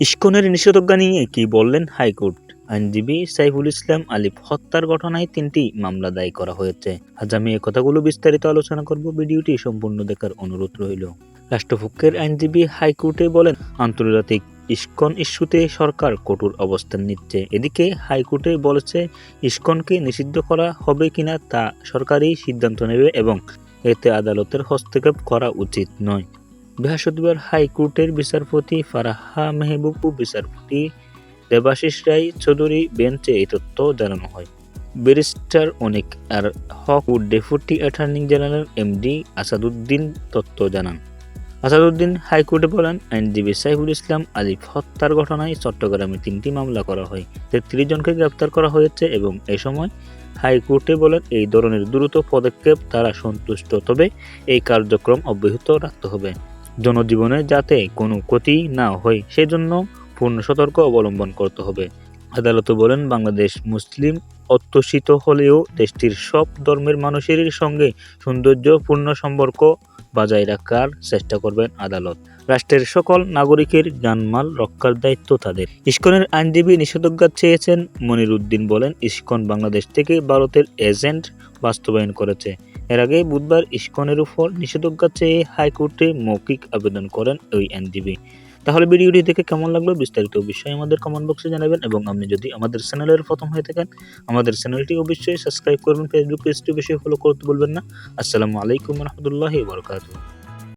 ইস্কনের নিষেধাজ্ঞা নিয়ে কি বললেন হাইকোর্ট? আইনজীবী সাইফুল ইসলাম আলিফ হত্যার ঘটনায় তিনটি মামলা দায়ী করা হয়েছে। আজ আমি এ কথাগুলো বিস্তারিত আলোচনা করব। ভিডিওটি সম্পূর্ণ দেখার অনুরোধ রইল। রাষ্ট্রপক্ষের আইনজীবী হাইকোর্টে বলেন, আন্তর্জাতিক ইস্কন ইস্যুতে সরকার কঠোর অবস্থান নিচ্ছে। এদিকে হাইকোর্টে বলেছে, ইস্কনকে নিষিদ্ধ করা হবে কিনা তা সরকারই সিদ্ধান্ত নেবে এবং এতে আদালতের হস্তক্ষেপ করা উচিত নয়। বৃহস্পতিবার হাইকোর্টের বিচারপতি ফারাহা মেহবুব ও বিচারপতি দেবাশিস রায় চৌধুরী বেঞ্চে এই তথ্য জানানো হয়। ব্যারিস্টার অনেক আর হক ও deputy attorney general MD Asaduddin তথ্য জানান। আসাদুদ্দিন হাইকোর্টে বলেন, আইনজীবী সাইফুল ইসলাম আলিফ হত্যার ঘটনায় চট্টগ্রামে তিনটি মামলা করা হয়, তেত্রিশ জনকে গ্রেপ্তার করা হয়েছে এবং এ সময় হাইকোর্টে বলেন, এই ধরনের দ্রুত পদক্ষেপ তারা সন্তুষ্ট, তবে এই কার্যক্রম অব্যাহত রাখতে হবে। জনজীবনে যাতে কোনো ক্ষতি না হয়, সেজন্য পূর্ণ সতর্ক অবলম্বন করতে হবে। আদালত বলেন, বাংলাদেশ মুসলিম অধ্যুষিত হলেও দেশটির সব ধর্মের মানুষের সঙ্গে সৌন্দর্যপূর্ণ সম্পর্ক বজায় রাখার চেষ্টা করবেন আদালত। রাষ্ট্রের সকল নাগরিকের জানমাল রক্ষার দায়িত্ব তাদের। ইস্কনের আইনজীবী নিষেধাজ্ঞা চেয়েছেন, মনির উদ্দিন বলেন, ইস্কন বাংলাদেশ থেকে ভারতের এজেন্ট বাস্তবায়ন করেছে। এর আগে বুধবার ইস্কনের উপর নিষেধাজ্ঞা চেয়ে হাইকোর্টে মৌখিক আবেদন করেন ওই আইনজীবী তাহলে ভিডিওটি দেখে কেমন লাগল বিস্তারিত বিষয়ে আমাদের কমেন্ট বক্সে জানাবেন এবং আপনি যদি আমাদের চ্যানেলের প্রথম হয়ে থাকেন, আমাদের চ্যানেলটি অবশ্যই সাবস্ক্রাইব করবেন। ফেসবুক পেজটি বেশি ফলো করতে বলবেন না। আসসালামু আলাইকুম রহমতুল্লাহ বরকাতুহ।